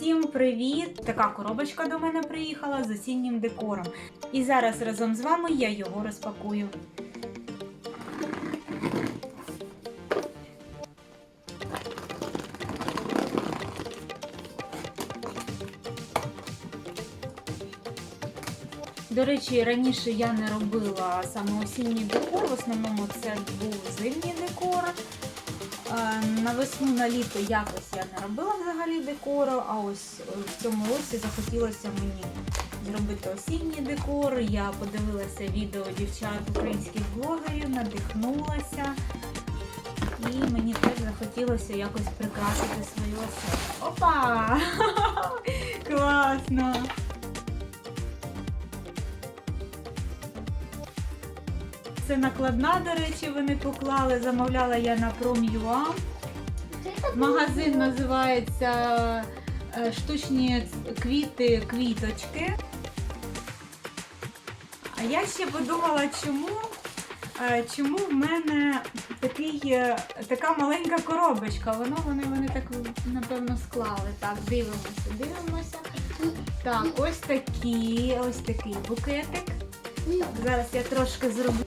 Всім привіт! Така коробочка до мене приїхала з осіннім декором. І зараз разом з вами я його розпакую. До речі, раніше я не робила саме осінній декор, в основному це був зимній декор. Е, На весну, на літо якось я не робила взагалі декору, а ось е, в цьому році захотілося мені зробити осінній декор. Я подивилася відео дівчат українських блогерів, надихнулася. І мені теж захотілося якось прикрасити свою оселю. Опа! Класно! Це накладна, до речі, вони поклали. Замовляла я на Prom.ua. Магазин називається е, Штучні квіти квіточки. А я ще подумала, чому, е, чому в мене такий, е, така маленька коробочка. Воно вони, вони так напевно склали. Так, дивимося, дивимося. Так, ось такі, ось такий букетик. Зараз я трошки зроблю.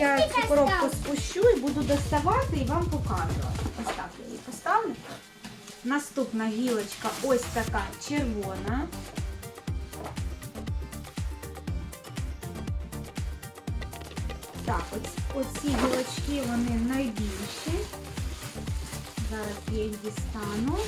Я цю коробку спущу і буду доставати і вам показувати. Ось так я її поставлю. Наступна гілочка ось така червона. Так, ось, оці гілочки вони найбільші. Зараз я їх дістану.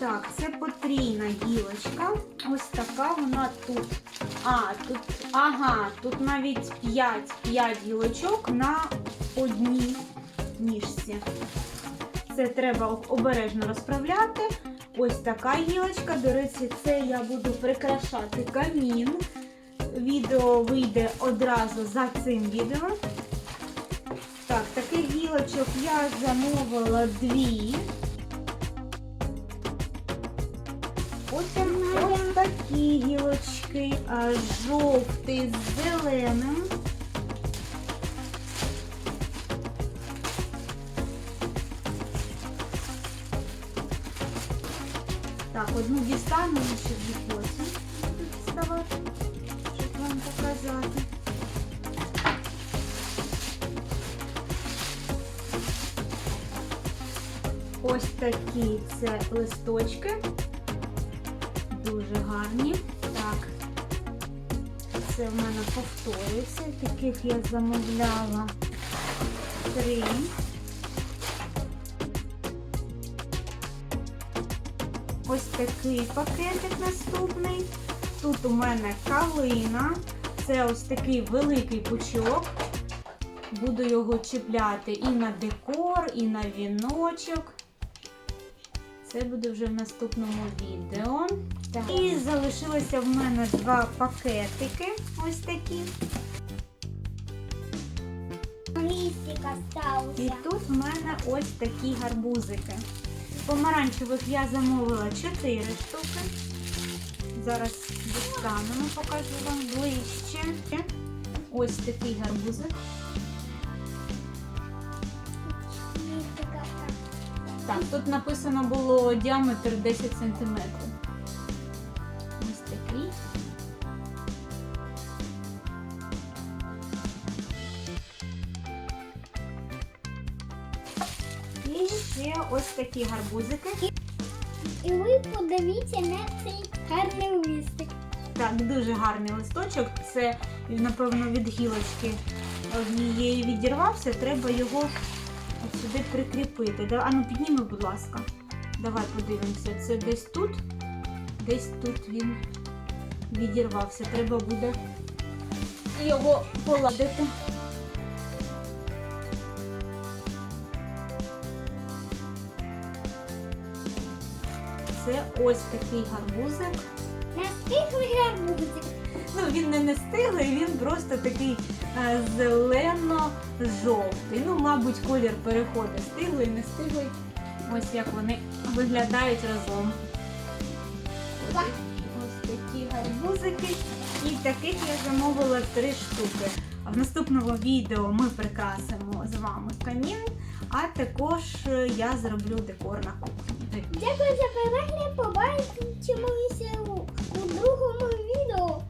Так, це потрійна гілочка. Ось така вона тут. А, тут, ага, тут навіть 5, 5 гілочок на одній ніжці. Це треба обережно розправляти. Ось така гілочка. До речі, це я буду прикрашати камін. Відео вийде одразу за цим відео. Так, таких гілочок я замовила дві. Потім ось такі гілочки, а, жовтий з зеленим. Так, одну дістану, ще дві потім буду щоб вам показати. Ось такі це листочки. Дуже гарні. Так, це в мене повторюється. Таких я замовляла три. Ось такий пакетик наступний. Тут у мене калина. Це ось такий великий пучок. Буду його чіпляти і на декор, і на віночок. Це буде вже в наступному відео. Так. І залишилося в мене два пакетики. Ось такі. Листик. І тут в мене ось такі гарбузики. Помаранчевих я замовила 4 штуки. Зараз дістанемо, покажу вам ближче. Ось такий гарбузик. Так, тут написано було діаметр 10 см. Ось такий. І ще ось такі гарбузики. І ви подивіться на цей гарний листик. Так, дуже гарний листочок. Це, напевно, від гілочки однієї відірвався. Треба його от сюди прикріпити. Да- А ну підніми, будь ласка. Давай подивимося. Це десь тут. Десь тут він відірвався. Треба буде його поладити. Це ось такий гарбузик. Настигли гарбузик. Ну, він не нестиглий, він просто такий е, зелено-жовтий. Ну, мабуть, колір переходить стиглий, не стиглий. Ось як вони виглядають разом. музики. І таких я замовила три штуки. В наступному відео ми прикрасимо з вами камін, а також е, я зроблю декор на кухні. Дякую за перегляд, побачимося у другому відео.